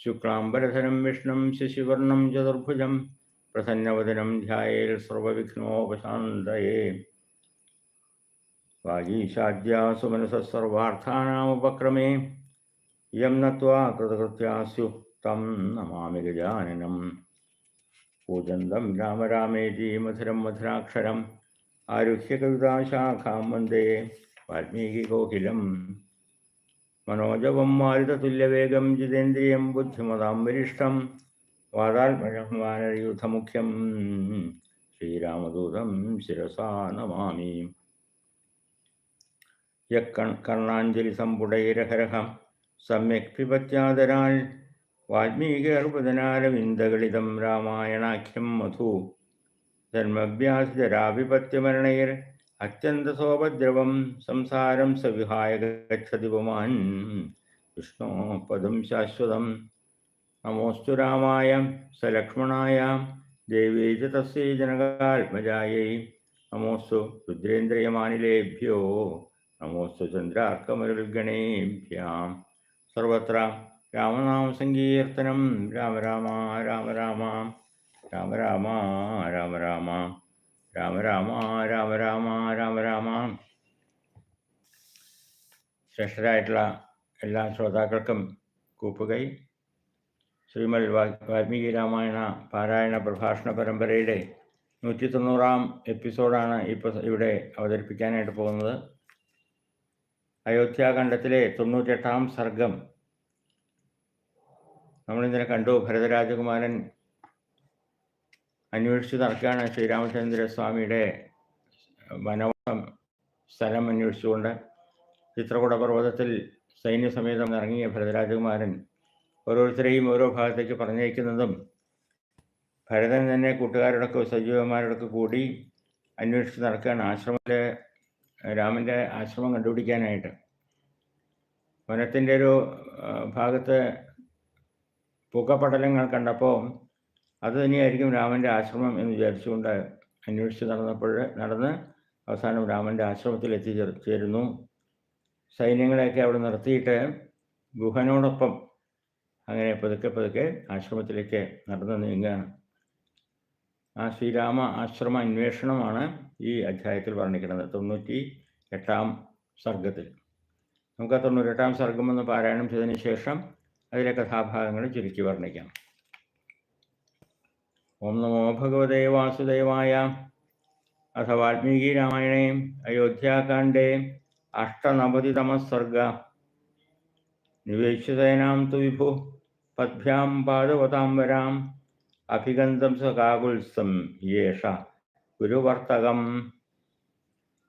ശുക്ലാംബരധരം വിഷ്ണും ശശിവർണം ചതുർഭുജം പ്രസന്നവദനം ധ്യായേൽ സർവവിഘ്നോപശാന്തയേ വാഗീശാദ്യാസു മനസസർവാർത്ഥാനാമുപക്രമേ യം നത്വാ കൃതകൃത്യാസ്യു തം നമാമി ഗജാനനം പൂജന്തം രാമരാമേതി മധുരം മധുരാക്ഷരം ആരുഹ്യ കവിതാശാഖാം വന്ദേ വാൽമീകികോകിലം മനോജവം മാരുതതുല്യവേഗം ജിതേന്ദ്രിയം ബുദ്ധിമതാം വരിഷ്ടം വാതാത്മജം വാനരയൂഥമുഖ്യം ശ്രീരാമദൂതം ശിരസാ നമാമി. യർണാഞ്ജലി സമ്പുടൈരഹരഹം സമ്യക് പിപത്യാദരാൽ വാൽമീകിർപുതനാരവിന്ദഗളിതം രാമായണാഖ്യം മധു. ജന്മഭ്യാസജരാവിപത്യമരണൈർ അത്യന്തസോപദ്രവം സംസാരം സവിഹായ ഗച്ഛതി പുമാൻ വിഷ്ണോ പദം ശാശ്വതം. നമോസ്തു രാമായ. സലക്ഷ്മണായ. ദേവീ ച തസ്യൈ ജനകാത്മജായൈ. നമോസ്തു രുദ്രേന്ദ്രിയമാനിലേഭ്യോ. നമോസ്തു ചന്ദ്രാർക്കമരുഗണേഭ്യം സർവത്ര രാമനാമസങ്കീർത്തനം. രാമ രാമ രാമ രാമ. രാമ രാമ രാമ രാമ. രാമ രാമ രാമ രാമ രാമ രാമ. ശ്രേഷ്ഠരായിട്ടുള്ള എല്ലാ ശ്രോതാക്കൾക്കും കൂപ്പുകൈ. ശ്രീമൽ വാൽമീകി രാമായണ പാരായണ പ്രഭാഷണ പരമ്പരയുടെ നൂറ്റി തൊണ്ണൂറാം എപ്പിസോഡാണ് ഇപ്പോൾ ഇവിടെ അവതരിപ്പിക്കാനായിട്ട് പോകുന്നത്. അയോധ്യാഖണ്ഡത്തിലെ തൊണ്ണൂറ്റെട്ടാം സർഗം. നമ്മളിന്നലെ കണ്ടു ഭരതരാജകുമാരൻ അന്വേഷിച്ച് നടക്കുകയാണ് ശ്രീരാമചന്ദ്ര സ്വാമിയുടെ വനവാസം സ്ഥലം അന്വേഷിച്ചുകൊണ്ട് ചിത്രകൂട പർവതത്തിൽ സൈന്യസമേതം ഇറങ്ങിയ ഭരതരാജകുമാരൻ ഓരോരുത്തരെയും ഓരോ ഭാഗത്തേക്ക് പറഞ്ഞയക്കുന്നതും ഭരതൻ തന്നെ കൂട്ടുകാരോടൊക്കെ സജീവന്മാരോടൊക്കെ കൂടി അന്വേഷിച്ച് നടക്കുകയാണ് ആശ്രമത്തിലെ രാമന്റെ ആശ്രമം കണ്ടുപിടിക്കാനായിട്ട്. വനത്തിന്റെ ഒരു ഭാഗത്ത് പുകപടലങ്ങൾ കണ്ടപ്പോൾ അത് തന്നെയായിരിക്കും രാമന്റെ ആശ്രമം എന്ന് വിചാരിച്ചുകൊണ്ട് അന്വേഷിച്ച് നടന്നപ്പോൾ നടന്ന് അവസാനം രാമന്റെ ആശ്രമത്തിൽ എത്തിച്ചേരുന്നു സൈന്യങ്ങളെയൊക്കെ അവിടെ നിർത്തിയിട്ട് ഗുഹനോടൊപ്പം അങ്ങനെ പതുക്കെ പതുക്കെ ആശ്രമത്തിലേക്ക് നടന്നു നീങ്ങുകയാണ്. ആ ശ്രീരാമ ആശ്രമ അന്വേഷണമാണ് ഈ അധ്യായത്തിൽ വർണിക്കുന്നത്. തൊണ്ണൂറ്റി എട്ടാം സർഗത്തിൽ നമുക്ക് ആ തൊണ്ണൂറ്റെട്ടാം സർഗം ഒന്ന് പാരായണം ചെയ്തതിന് ശേഷം അതിലെ കഥാഭാഗങ്ങൾ ചുരുക്കി വർണിക്കാം. ഓം നമോ ഭഗവതേ വാസുദേവായ അഥ വാൽമീകി രാമായണേ അയോധ്യാകാണ്ഡേ അഷ്ടനവതിതമസ്വർഗ നിവേശിതേനാം തു വിഭു പദ്ഭ്യാം പാദവതാംബരാം അഭിഗന്ധം സകാകുത്സം യേഷ ഗുരുവർത്തകം.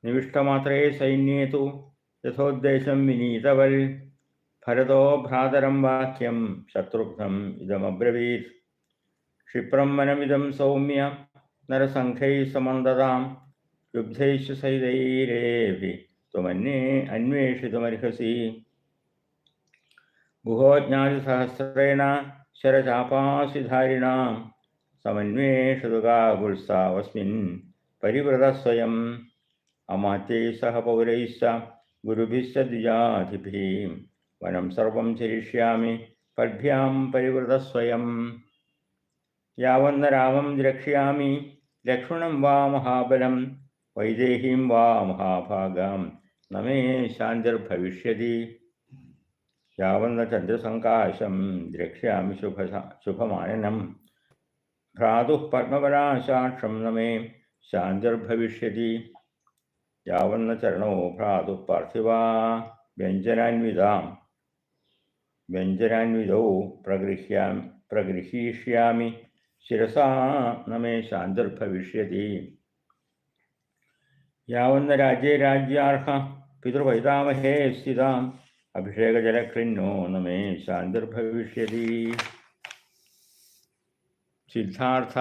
നിവിഷ്ടമാത്രേ സൈന്യേ തു യഥോദ്ദേശം വിനീതവൽ. ഭരതോ ഭ്രാതരം വാക്യം ശത്രുഘ്നം ഇതമബ്രവീത്. ക്ഷിപ്രം വനമിതം സൗമ്യ നരസംഘൈ സമന്തതാം യുദ്ധൈഷു സൈതൈരേവി ത്വമന്യേ അന്വേഷിതുമർഹസി. ഗുഹോജ്ഞാതിസഹസ്രേണ ശരചാപാസിധാരിണ. സമന്വേഷതുകാകുത്സാവസ്മിൻ പരിവൃതസ്വയം അമാത്യൈ സഹ പൗരൈശ്ച ഗുരുഭിശ്ച ദ്വിജാധിഭീം വനം സർവം ചരിഷ്യാമി പദ്ഭ്യാം यावन्न रामं द्रक्ष्यामि, लक्ष्मणं वा महाबलं, वैदेहीं वा महाभागां। न मे शान्तिर्भविष्यति। यावन्न चन्द्रसङ्काशं द्रक्ष्यामि शुभसा शुभमायनं भ्रातुः पद्मपराशाक्षं न मे शान्तिर्भविष्यति। यावन्न चरणो भ्रातुः पार्थिवा व्यञ्जनान्विदां व्यञ्जनान्विदौ प्रगृह्यामि, प्रगृहीष्यामि। ശിരസാ നമേ ശാന്തിർഭവിഷ്യതി. യാവുന്ന രാജ്യേ രാജ്യാർഹ പിതൃവൈതാമഹേ സ്ഥിതാം അഭിഷേകജലകൃന്നോ നമേ ശാന്തിർഭവിഷ്യതി. സിദ്ധാർത്ഥ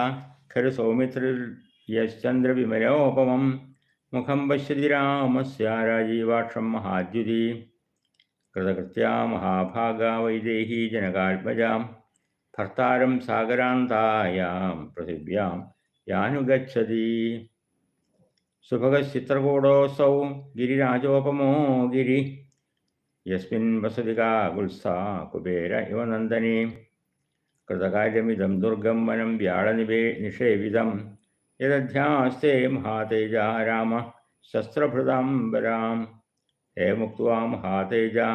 ഖലു സൗമിത്രിൽ യശ്ചന്ദ്രവിമലോപമം മുഖം പശ്യതി രാമസ്യ രാജീവാക്ഷം മഹാദ്യുതി. കൃതകൃത്യാ മഹാഭാഗ വൈദേഹി ജനകാത്മജാം. हर्तारं सागरान्तायां पृथिव्यां यानुगच्छति। सुभगश्चित्रकूटोऽसौ गिरिराजोपमो गिरि। यस्मिन् वसतिका गुल्सा कुबेर इव नन्दनी। कृतकार्यमिदं दुर्गं वनं व्याळनिबे निषेविदं यदध्यास्ते महातेजा राम शस्त्रभृताम्बरां हे मुक्त्वा महातेजा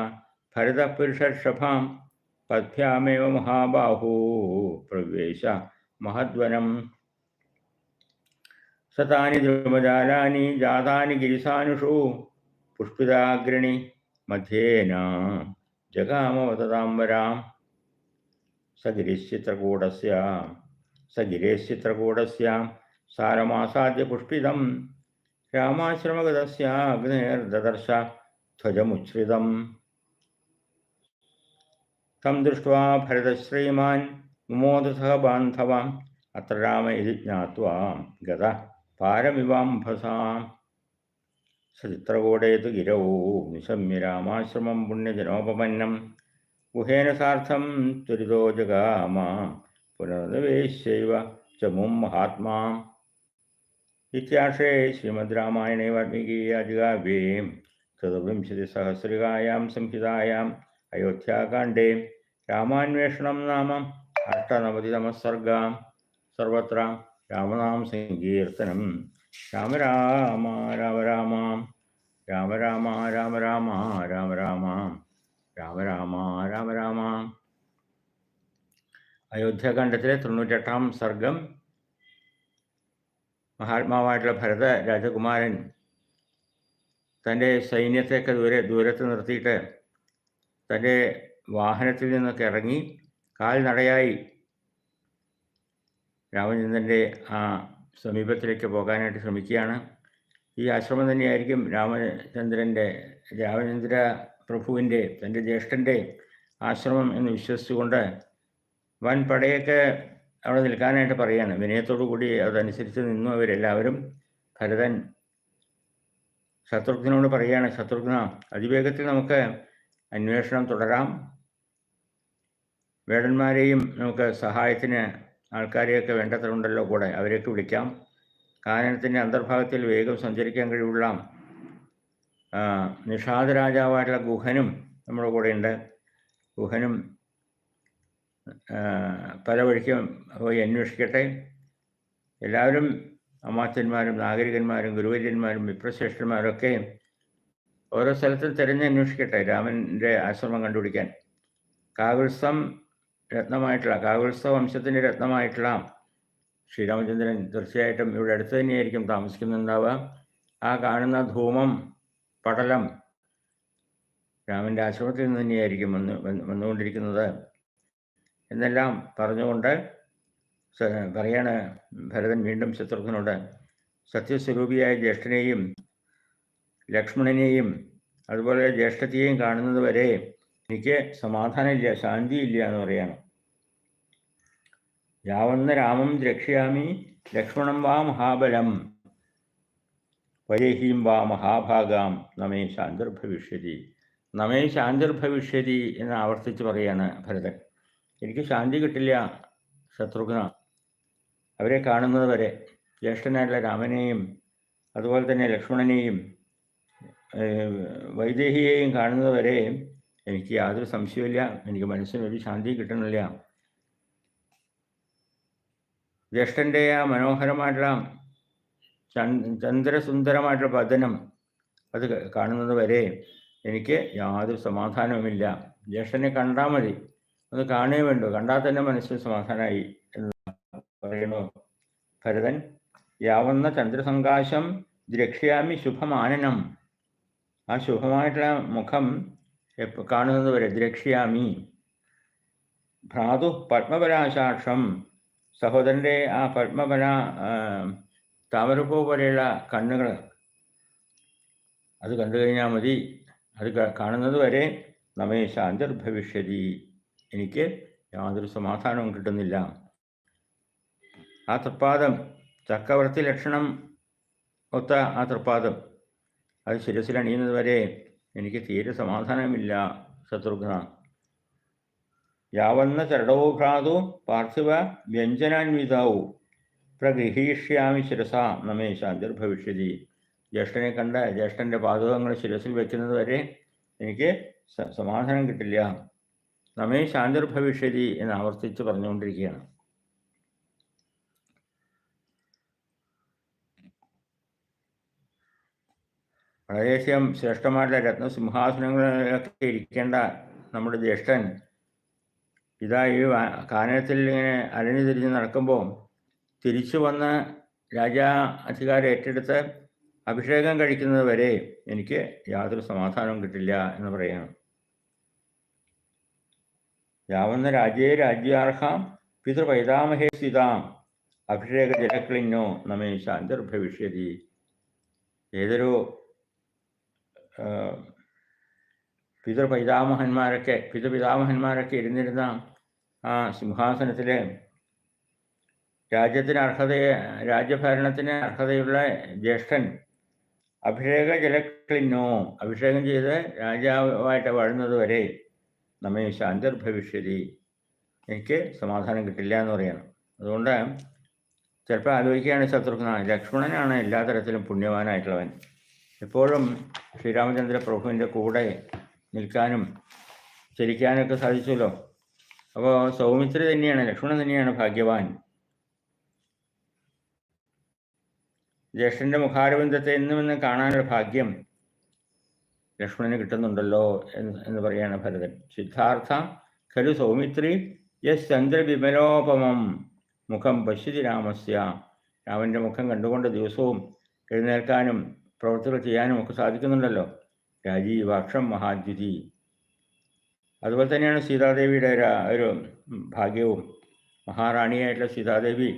भरतपुरुषर्षभाम् പദ്ഭ്യാമേവ മഹാബാഹൂ. പ്രവേശ മഹദ്വനം. സതാനി ധ്രുവജാലാനി ജാതാനി ഗിരിസാനുഷു പുഷ്പിതാഗ്രണി മധ്യേന ജഗാമവതതാംബരാം. സ ഗിരിശ്ചിത്രകൂടസ്യ സ ഗിരേശ്ചിത്രകൂടസ്യ സാരമാസാദ്യ പുഷ്പിതം രാമാശ്രമഗതസ്യ അഗ്നേർദർശ ധ്വജമുച്ഛ്രിതം തം ദൃഷ്ട്വാ ഭരതശ്രീമാൻ മുമോദസഹ ബാന്ധവാം അത്ര രാമ ഇതി ജ്ഞാത്വാം ഗത പാരമിവാംഭസാം സചിത്രകൂടേതു ഗിരൗ നിശമ്യ രാമാശ്രമം പുണ്യജനോപമന്നം ഗുഹേന സാർത്ഥം ത്വരിതോ ജഗാമാം പുനർനിവേശ്യൈവ ച മും മഹാത്മാ ഇത്യാശേ ശ്രീമദ് രാമായണേ വാൽമീകീയാജികാവ്യേ ചതുർവിംശതിസഹസ്രികായാം സംഹിതായാം അയോധ്യാകാണ്ഡേ രാമാന്വേഷണം നാമം. അഷ്ടനവതിതമः സർഗാം സർവത്ര രാമനാം സങ്കീർത്തനം. രാമ രാമ രാമ രാമ. രാമ രാമ രാമ രാമ രാമ രാമ. രാമ രാമ രാമ രാമ. അയോധ്യാകാണ്ഡത്തിലെ തൊണ്ണൂറ്റെട്ടാം സർഗം. മഹാത്മാവായിട്ടുള്ള ഭരത രാജകുമാരൻ തന്റെ സൈന്യത്തെയൊക്കെ ദൂരെ ദൂരത്ത് നിർത്തിയിട്ട് തന്റെ വാഹനത്തിൽ നിന്നൊക്കെ ഇറങ്ങി കാൽനടയായി രാമചന്ദ്രന്റെ ആ സമീപത്തിലേക്ക് പോകാനായിട്ട് ശ്രമിക്കുകയാണ്. ഈ ആശ്രമം തന്നെയായിരിക്കും രാമചന്ദ്രന്റെ രാമചന്ദ്ര പ്രഭുവിന്റെ തന്റെ ജ്യേഷ്ഠന്റെ ആശ്രമം എന്ന് വിശ്വസിച്ചുകൊണ്ട് വൻ പടയൊക്കെ അവിടെ നിൽക്കാനായിട്ട് പറയാണ് വിനയത്തോടു കൂടി അതനുസരിച്ച് നിന്നു അവരെല്ലാവരും. ഭരതൻ ശത്രുഘ്നോട് പറയുകയാണ് ശത്രുഘ്ന അതിവേഗത്തിൽ നമുക്ക് അന്വേഷണം തുടരാം. വേടന്മാരെയും നമുക്ക് സഹായത്തിന് ആൾക്കാരെയൊക്കെ വേണ്ടത്ര ഉണ്ടല്ലോ കൂടെ അവരെയൊക്കെ വിളിക്കാം. കാനനത്തിന്റെ അന്തർഭാഗത്തിൽ വേഗം സഞ്ചരിക്കാൻ കഴിവുള്ള നിഷാദ രാജാവായിട്ടുള്ള ഗുഹനും നമ്മുടെ കൂടെയുണ്ട് ഗുഹനും പല വഴിക്കും പോയി അന്വേഷിക്കട്ടെ. എല്ലാവരും അമാത്യന്മാരും നാഗരികന്മാരും ഗുരുവര്യന്മാരും വിപ്രശ്രേഷ്ഠന്മാരും ഒക്കെ ഓരോ സ്ഥലത്തും തിരഞ്ഞന്വേഷിക്കട്ടെ രാമന്റെ ആശ്രമം കണ്ടുപിടിക്കാൻ. കാകുത്സം രത്നമായിട്ടുള്ള കാകുത്സ വംശത്തിന്റെ രത്നമായിട്ടുള്ള ശ്രീരാമചന്ദ്രൻ തീർച്ചയായിട്ടും ഇവിടെ അടുത്ത് തന്നെയായിരിക്കും താമസിക്കുന്നുണ്ടാവുക. ആ കാണുന്ന ധൂമം പടലം രാമന്റെ ആശ്രമത്തിൽ നിന്ന് തന്നെയായിരിക്കും വന്ന് വന്ന് വന്നുകൊണ്ടിരിക്കുന്നത്. എന്നെല്ലാം പറഞ്ഞുകൊണ്ട് പറയാണ് ഭരതൻ വീണ്ടും ശത്രുഘ്നോട് സത്യസ്വരൂപിയായ ജ്യേഷ്ഠനെയും ലക്ഷ്മണനെയും അതുപോലെ ജ്യേഷ്ഠത്തെയും കാണുന്നത് വരെ എനിക്ക് സമാധാനമില്ല ശാന്തിയില്ല എന്ന് പറയണം. യാവന്ന രാമം രക്ഷയാമി ലക്ഷ്മണം വാ മഹാബലം വരേഹീം വാ മഹാഭാഗാം നമേ ശാന്തിർഭവിഷ്യതി. നമേ ശാന്തിർഭവിഷ്യതി എന്ന് ആവർത്തിച്ച് പറയാണ് ഭരതൻ. എനിക്ക് ശാന്തി കിട്ടില്ല ശത്രുഘ്ന. അവരെ കാണുന്നത് വരെ ജ്യേഷ്ഠനായിട്ടുള്ള രാമനെയും അതുപോലെ തന്നെ ലക്ഷ്മണനെയും വൈദേഹിയെയും കാണുന്നത് വരെ എനിക്ക് യാതൊരു സംശയമില്ല എനിക്ക് മനസ്സിനൊരു ശാന്തി കിട്ടുന്നില്ല ജ്യേഷ്ഠന്റെ ആ മനോഹരമായിട്ടുള്ള ചന്ദ് ചന്ദ്രസുന്ദരമായിട്ടുള്ള പതനം അത് കാണുന്നത് വരെ എനിക്ക് യാതൊരു സമാധാനവുമില്ല. ജ്യേഷ്ഠനെ കണ്ടാൽ മതി. അത് കാണേ വേണ്ടു. കണ്ടാൽ തന്നെ മനസ്സിന് സമാധാനമായി എന്ന് പറയുന്നു. ഭരതൻ യാവുന്ന ചന്ദ്രസങ്കാശം ദ്രക്ഷ്യാമി ശുഭമാനനം. ആ ശുഭമായിട്ടുള്ള മുഖം എപ്പ കാണുന്നത് വരെ ദ്രക്ഷ്യാമി. ഭ്രാതു പത്മപരാശാക്ഷം സഹോദരന്റെ ആ പത്മപര താമരപ്പൂ പോലെയുള്ള കണ്ണുകൾ അത് കണ്ടു കഴിഞ്ഞാൽ മതി. അത് കാണുന്നത് വരെ നമ്മെ ശാന്തിർഭവിഷ്യതി. എനിക്ക് യാതൊരു സമാധാനവും കിട്ടുന്നില്ല. ആ തൃപ്പാദം ചക്രവർത്തി ലക്ഷണം ഒത്ത ആ തൃപ്പാദം അത് ശിരസിലണിയുന്നത് വരെ എനിക്ക് തീരെ സമാധാനമില്ല ശത്രുഘ്ന. യാവന്ന ഭ്രാതു പാർത്ഥിവ വ്യഞ്ജനാൻവിതാവു പ്രഗൃഹീഷ്യാമി ശിരസ നമേ ശാന്തിർഭവിഷ്യതി. ജ്യേഷ്ഠനെ കണ്ട ജ്യേഷ്ഠന്റെ പാതകങ്ങൾ ശിരസിൽ വെക്കുന്നത് വരെ എനിക്ക് സമാധാനം കിട്ടില്ല. നമേ ശാന്തിർഭവിഷ്യതി എന്ന് ആവർത്തിച്ച് പറഞ്ഞുകൊണ്ടിരിക്കുകയാണ്. വളരെയധികം ശ്രേഷ്ഠമായിട്ടുള്ള രത്നസിംഹാസനങ്ങളിലൊക്കെ ഇരിക്കേണ്ട നമ്മുടെ ജ്യേഷ്ഠൻ ഇതാ ഈ കാനനത്തിൽ ഇങ്ങനെ അലഞ്ഞു തിരിഞ്ഞ് നടക്കുമ്പോൾ തിരിച്ചു വന്ന് രാജാ അധികാരം ഏറ്റെടുത്ത് അഭിഷേകം കഴിക്കുന്നത് വരെ എനിക്ക് യാതൊരു സമാധാനവും കിട്ടില്ല എന്ന് പറയണം യാവുന്ന രാജ്യേ രാജ്യാർഹാം പിതൃപൈതാമഹേ സീതാം അഭിഷേക ജലക്ലിന്നോ നമ്മെ ശാന്തിർഭവിഷ്യതി. ഏതൊരു പിതൃപൈതാമഹന്മാരൊക്കെ പിതൃപിതാമഹന്മാരൊക്കെ ഇരുന്നിരുന്ന ആ സിംഹാസനത്തിൽ രാജ്യത്തിന് അർഹതയെ രാജ്യഭരണത്തിന് അർഹതയുള്ള ജ്യേഷ്ഠൻ അഭിഷേക ജലക്ലിന്നോ അഭിഷേകം ചെയ്ത് രാജാവായിട്ട് വാഴുന്നത് വരെ നമ്മെ ശാന്തിർഭവിഷ്യതി. എനിക്ക് സമാധാനം കിട്ടില്ല എന്ന് പറയണം. അതുകൊണ്ട് ചിലപ്പോൾ ആലോചിക്കുകയാണ് ശത്രുഘ്ന ലക്ഷ്മണനാണ് എല്ലാ തരത്തിലും പുണ്യവാനായിട്ടുള്ളവൻ. എപ്പോഴും ശ്രീരാമചന്ദ്ര പ്രഭുവിന്റെ കൂടെ നിൽക്കാനും ചരിക്കാനൊക്കെ സാധിച്ചല്ലോ. അപ്പോൾ സൗമിത്രി തന്നെയാണ് ലക്ഷ്മണൻ തന്നെയാണ് ഭാഗ്യവാൻ. ജ്യേഷ്ഠന്റെ മുഖാരബന്ധത്തെ എന്നും എന്നും കാണാനൊരു ഭാഗ്യം ലക്ഷ്മണന് കിട്ടുന്നുണ്ടല്ലോ എന്ന് എന്ന് പറയുകയാണ് ഭരതൻ. സിദ്ധാർത്ഥ ഖലു സൗമിത്രി യസ് ചന്ദ്രവിമലോപമം. മുഖം പശ്യതി രാമസ്യ. രാമന്റെ മുഖം കണ്ടുകൊണ്ട് ദിവസവും എഴുന്നേൽക്കാനും പ്രവൃത്തികൾ ചെയ്യാനും ഒക്കെ സാധിക്കുന്നുണ്ടല്ലോ. രാജീവാക്ഷം മഹാദ്യുതി. അതുപോലെ തന്നെയാണ് സീതാദേവിയുടെ ഒരു ഭാഗ്യവും. മഹാറാണിയായിട്ടുള്ള സീതാദേവി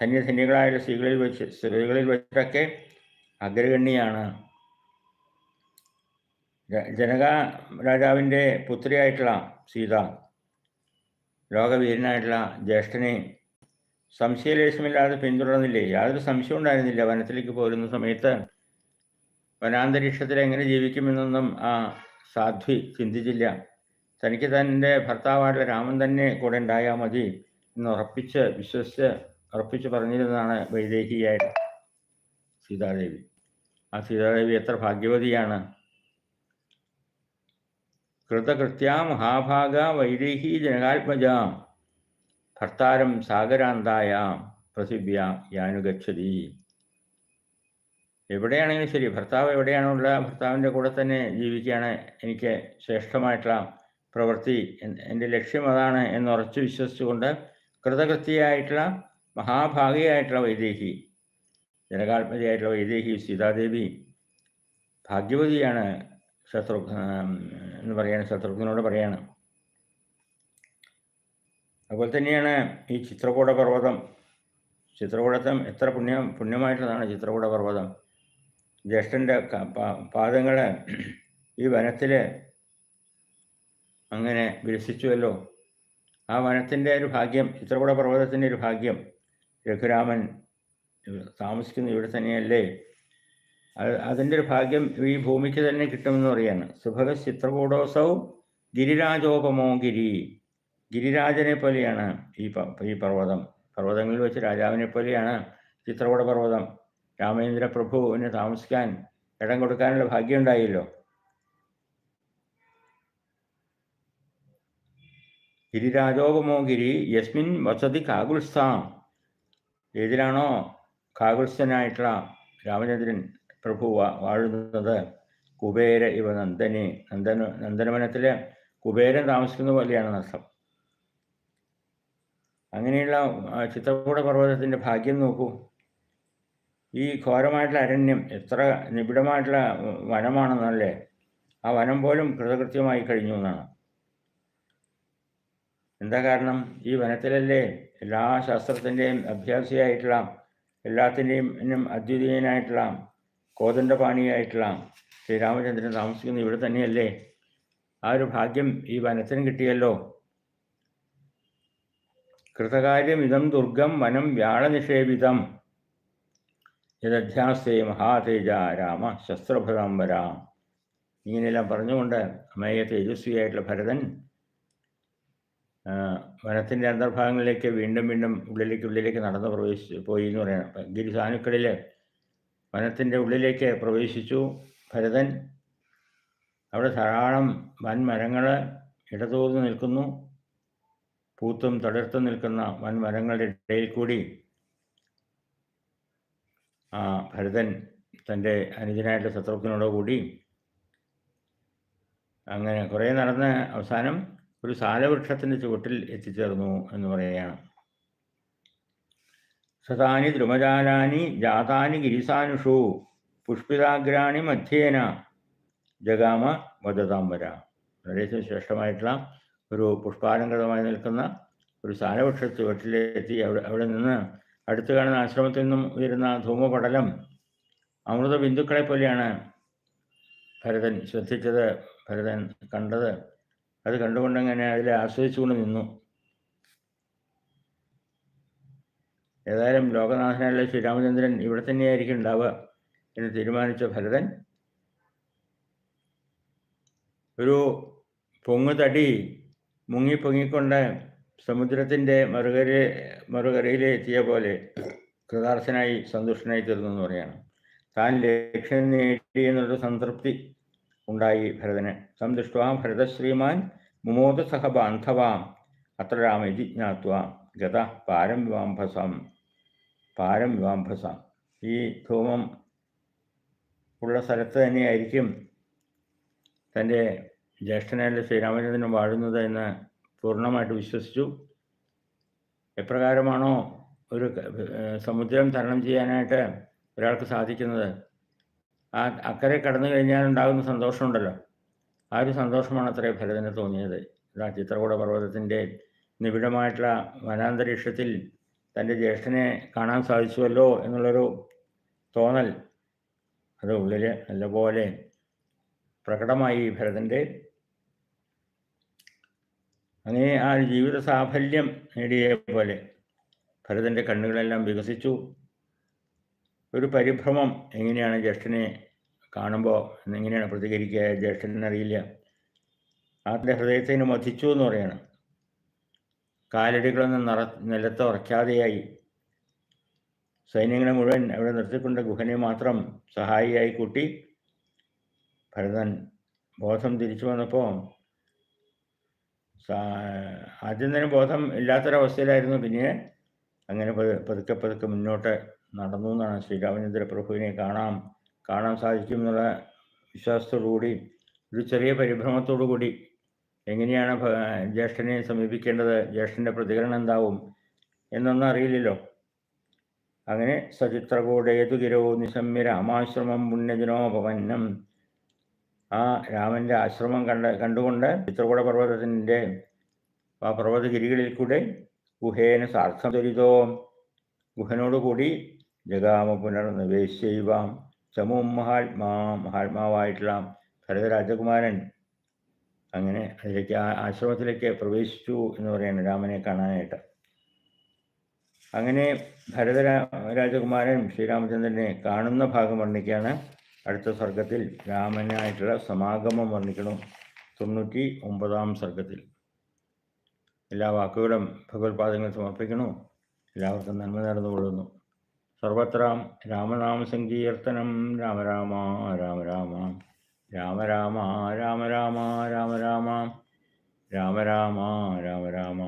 ധന്യധന്യകളായുള്ള സ്ത്രീകളിൽ വെച്ച് സ്ത്രീകളിൽ വെച്ചൊക്കെ അഗ്രഗണ്യാണ് ജനക രാജാവിന്റെ പുത്രിയായിട്ടുള്ള സീത ലോകവീരനായിട്ടുള്ള ജ്യേഷ്ഠനെ സംശയലേശമില്ലാതെ പിന്തുടർന്നില്ലേ? യാതൊരു സംശയം ഉണ്ടായിരുന്നില്ല. വനത്തിലേക്ക് പോരുന്ന സമയത്ത് വനാന്തരീക്ഷത്തിൽ എങ്ങനെ ജീവിക്കുമെന്നൊന്നും ആ സാധ്വി ചിന്തിച്ചില്ല. തനിക്ക് തന്റെ ഭർത്താവായിട്ടുള്ള രാമൻ തന്നെ കൂടെ ഉണ്ടായാൽ മതി എന്ന് ഉറപ്പിച്ച് വിശ്വസിച്ച് ഉറപ്പിച്ച് പറഞ്ഞിരുന്നതാണ് വൈദേഹിയായിട്ട് സീതാദേവി. ആ സീതാദേവി എത്ര ഭാഗ്യവതിയാണ്. കൃതകൃത്യ മഹാഭാഗ വൈദേഹി ജനകാത്മജ ഭർത്താരം സാഗരാന്തായാം പൃഥിവ്യാം യാനുഗച്ഛതി. എവിടെയാണെങ്കിലും ശരി ഭർത്താവ് എവിടെയാണുള്ള ഭർത്താവിന്റെ കൂടെ തന്നെ ജീവിക്കുകയാണ് എനിക്ക് ശ്രേഷ്ഠമായിട്ടുള്ള പ്രവൃത്തി. എൻ- എന്റെ ലക്ഷ്യം അതാണ് എന്ന് ഉറച്ചു വിശ്വസിച്ചുകൊണ്ട് കൃതകൃത്യയായിട്ടുള്ള മഹാഭാഗിയായിട്ടുള്ള വൈദേഹി ജനകാത്മതിയായിട്ടുള്ള വൈദേഹി സീതാദേവി ഭാഗ്യവതിയാണ് ശത്രു എന്ന് പറയാണ് ശത്രുഘ്നോട് പറയാണ്. അതുപോലെ തന്നെയാണ് ഈ ചിത്രകൂട പർവതം ചിത്രകൂടത്തം എത്ര പുണ്യം പുണ്യമായിട്ടുള്ളതാണ് ചിത്രകൂട പർവതം ജ്യേഷ്ഠന്റെ പാദങ്ങളെ ഈ വനത്തിൽ അങ്ങനെ വിരസിച്ചുവല്ലോ. ആ വനത്തിന്റെ ഒരു ഭാഗ്യം ചിത്രകൂട പർവതത്തിന്റെ ഒരു ഭാഗ്യം രഘുരാമൻ താമസിക്കുന്ന ഇവിടെ തന്നെയല്ലേ? അത് അതിന്റെ ഒരു ഭാഗ്യം ഈ ഭൂമിക്ക് തന്നെ കിട്ടുമെന്ന് പറയാണ്. സുഭഗ ചിത്രകൂടോസൗ ഗിരിരാജോപമോ ഗിരി. ഗിരിരാജനെ പോലെയാണ് ഈ ഈ പർവതം. പർവതങ്ങളിൽ വെച്ച് രാജാവിനെ പോലെയാണ് ചിത്രകൂട പർവതം. രാമേന്ദ്ര പ്രഭുവിന് താമസിക്കാൻ ഇടം കൊടുക്കാനുള്ള ഭാഗ്യം ഉണ്ടായല്ലോ. ഗിരിരാജോപമോ ഗിരി യസ്മിൻ വസതി കാകുൽസ്ഥാം ഏതിലാണോ കാകുൽസ്ഥനായിട്ടുള്ള രാമചന്ദ്രൻ പ്രഭു വാഴുന്നത്? കുബേര ഇവ നന്ദനെ. നന്ദന നന്ദനവനത്തിലെ കുബേരൻ താമസിക്കുന്ന പോലെയാണ് നഷ്ടം. അങ്ങനെയുള്ള ചിത്രകൂട പർവതത്തിന്റെ ഭാഗ്യം നോക്കൂ. ഈ ഘോരമായിട്ടുള്ള അരണ്യം എത്ര നിബിഡമായിട്ടുള്ള വനമാണെന്നല്ലേ? ആ വനം പോലും കൃതകൃത്യമായി കഴിഞ്ഞു എന്നാണ്. എന്താ കാരണം? ഈ വനത്തിലല്ലേ എല്ലാ ശാസ്ത്രത്തിന്റെയും അഭ്യാസിയായിട്ടുള്ള എല്ലാത്തിന്റെയും അദ്വിതീയനായിട്ടുള്ള കോദണ്ഡപാണിയായിട്ടുള്ള ശ്രീരാമചന്ദ്രൻ താമസിക്കുന്ന ഇവിടെ തന്നെയല്ലേ? ആ ഒരു ഭാഗ്യം ഈ വനത്തിന് കിട്ടിയല്ലോ. കൃതകാര്യം ഇതം ദുർഗം വനം വ്യാളനിഷേവിതം യദധ്യാസ്തേ മഹാതേജ രാമ ശസ്ത്രഭൃതാംബര ഇങ്ങനെയെല്ലാം പറഞ്ഞുകൊണ്ട് അമേയ തേജസ്വിയായിട്ടുള്ള ഭരതൻ വനത്തിന്റെ അന്തർഭാഗങ്ങളിലേക്ക് വീണ്ടും വീണ്ടും ഉള്ളിലേക്ക് ഉള്ളിലേക്ക് നടന്ന് പ്രവേശിച്ചു പോയി എന്ന് പറയണം. ഗിരിസാനുക്കളിൽ വനത്തിന്റെ ഉള്ളിലേക്ക് പ്രവേശിച്ചു ഭരതൻ. അവിടെ ധാരാളം വൻമരങ്ങൾ ഇടതൂർന്ന് നിൽക്കുന്നു. പൂത്തും തളിർത്തും നിൽക്കുന്ന വൻമരങ്ങളുടെ ഇടയിൽ കൂടി ആ ഭരതൻ തന്റെ അനുജനായിട്ട് ശത്രുഘ്നോട് കൂടി അങ്ങനെ കുറേ നടന്ന് അവസാനം ഒരു സാലവൃക്ഷത്തിന്റെ ചുവട്ടിൽ എത്തിച്ചേർന്നു എന്ന് പറയുകയാണ്. സതാനി ദ്രുമജാലാനി ജാതാനി ഗിരിസാനുഷു പുഷ്പിതാഗ്രാണി മധ്യേന ജഗാമ വദതാംബര. വളരെ ശ്രേഷ്ഠമായിട്ടുള്ള ഒരു പുഷ്പാലങ്കൃതമായി നിൽക്കുന്ന ഒരു സാലവൃക്ഷ ചുവട്ടിലെത്തി അവിടെ അവിടെ നിന്ന് അടുത്ത് കാണുന്ന ആശ്രമത്തിൽ നിന്നും ഉയരുന്ന ധൂമപടലം അമൃത ബിന്ദുക്കളെ പോലെയാണ് ഭരതൻ ശ്രദ്ധിച്ചത്. ഭരതൻ കണ്ടത്. അത് കണ്ടുകൊണ്ടങ്ങനെ അതിൽ ആസ്വദിച്ചുകൊണ്ട് നിന്നു. ഏതായാലും ലോകനാഥനായുള്ള ശ്രീരാമചന്ദ്രൻ ഇവിടെ തന്നെയായിരിക്കും ഉണ്ടാവുക എന്ന് തീരുമാനിച്ച ഭരതൻ ഒരു പൊങ്ങുതടി മുങ്ങി പൊങ്ങിക്കൊണ്ട് സമുദ്രത്തിന്റെ മറുകര മറുകരയിൽ എത്തിയ പോലെ കൃതാർത്ഥനായി സന്തുഷ്ടനായി തീർന്നു എന്ന് പറയാണ്. താൻ ലക്ഷ്യം നേടി സംതൃപ്തി ഉണ്ടായി ഭരതന്. സന്തുഷ്ടവാം ഭരതശ്രീമാൻ മുമോദ സഹ ബാന്ധവാം അത്ര രാമ ജിജ്ഞാത്വാം ഗത പാരം വിവാംഭസാം പാരം വിവാംഭസാം ഈ ധൂമം ഉള്ള സ്ഥലത്ത് തന്നെയായിരിക്കും തന്റെ ജ്യേഷ്ഠനായ ശ്രീരാമചന്ദ്രൻ വാഴുന്നത് എന്ന് പൂർണമായിട്ട് വിശ്വസിച്ചു. എപ്രകാരമാണോ ഒരു സമുദ്രം തരണം ചെയ്യാനായിട്ട് ഒരാൾക്ക് സാധിക്കുന്നത്? ആ അക്കരെ കടന്നു കഴിഞ്ഞാൽ ഉണ്ടാകുന്ന സന്തോഷമുണ്ടല്ലോ. ആ ഒരു സന്തോഷമാണ് അത്രേ ഭരതന് തോന്നിയത്. ഇതാ ചിത്രകൂട പർവതത്തിന്റെ നിബിഡമായിട്ടുള്ള വനാന്തരീക്ഷത്തിൽ തന്റെ ജ്യേഷ്ഠനെ കാണാൻ സാധിച്ചുവല്ലോ എന്നുള്ളൊരു തോന്നൽ അത് ഉള്ളിൽ നല്ലപോലെ പ്രകടമായി ഭരതന്റെ അങ്ങനെ ആ ജീവിത സാഫല്യം നേടിയ പോലെ ഭരതന്റെ കണ്ണുകളെല്ലാം വികസിച്ചു. ഒരു പരിഭ്രമം എങ്ങനെയാണ് ജ്യേഷ്ഠനെ കാണുമ്പോൾ എങ്ങനെയാണ് പ്രതികരിക്കുക? ജ്യേഷ്ഠനറിയില്ല ആരുടെ ഹൃദയത്തിന് മതിച്ചു എന്ന് പറയണം. കാലടികളൊന്നും നിറ നിലത്ത് ഉറയ്ക്കാതെയായി. സൈന്യങ്ങളെ മുഴുവൻ അവിടെ നിർത്തിക്കൊണ്ട് ഗുഹനെ മാത്രം സഹായിയായി കൂട്ടി ഭരതൻ ബോധം തിരിച്ചു വന്നപ്പോൾ ആദ്യം തന്നെ ബോധം ഇല്ലാത്തൊരവസ്ഥയിലായിരുന്നു. പിന്നെ അങ്ങനെ പതു- പതുക്കെ പതുക്കെ മുന്നോട്ട് നടന്നു എന്നാണ് ശ്രീരാമചന്ദ്ര പ്രഭുവിനെ കാണാം കാണാൻ സാധിക്കും എന്നുള്ള വിശ്വാസത്തോടുകൂടി ഒരു ചെറിയ പരിഭ്രമത്തോടു കൂടി എങ്ങനെയാണ് ജ്യേഷ്ഠനെ സമീപിക്കേണ്ടത് ജ്യേഷ്ഠന്റെ പ്രതികരണം എന്താവും എന്നൊന്നും അറിയില്ലല്ലോ. അങ്ങനെ സചിത്രകൂടേതു ഗിരോ നിശമ്യ രാമാശ്രമം പുണ്യജനോപവന്നം ആ രാമന്റെ ആശ്രമം കണ്ട കണ്ടുകൊണ്ട് ചിത്രകൂട പർവതത്തിന്റെ ആ പർവതഗിരികളിൽ കൂടെ ഗുഹേന സാർത്ഥം ദുരിതോ ഗുഹനോടുകൂടി ജഗാമ പുനർനിവേശ്യവാം ചമും മഹാത്മാ മഹാത്മാവായിട്ടുള്ള ഭരതരാജകുമാരൻ അങ്ങനെ അതിലേക്ക് ആ ആശ്രമത്തിലേക്ക് പ്രവേശിച്ചു എന്ന് പറയുന്നത് രാമനെ കാണാനായിട്ട്. അങ്ങനെ ഭരതരാ രാജകുമാരൻ ശ്രീരാമചന്ദ്രനെ കാണുന്ന ഭാഗം വർണിക്കുകയാണ്. അടുത്ത സർഗത്തിൽ രാമനായിട്ടുള്ള സമാഗമം വർണിക്കണം. തൊണ്ണൂറ്റി ഒമ്പതാം സർഗത്തിൽ. എല്ലാ വാക്കുകളും ഭഗവത്പാദങ്ങൾ സമർപ്പിക്കണു എല്ലാവർക്കും നന്മ നടന്നുകൊള്ളുന്നു സർവത്ര രാമനാമ സങ്കീർത്തനം. രാമ രാമ രാമ രാമ രാമ രാമ രാമ രാമ രാമ രാമ രാമ രാമ രാമ രാമ.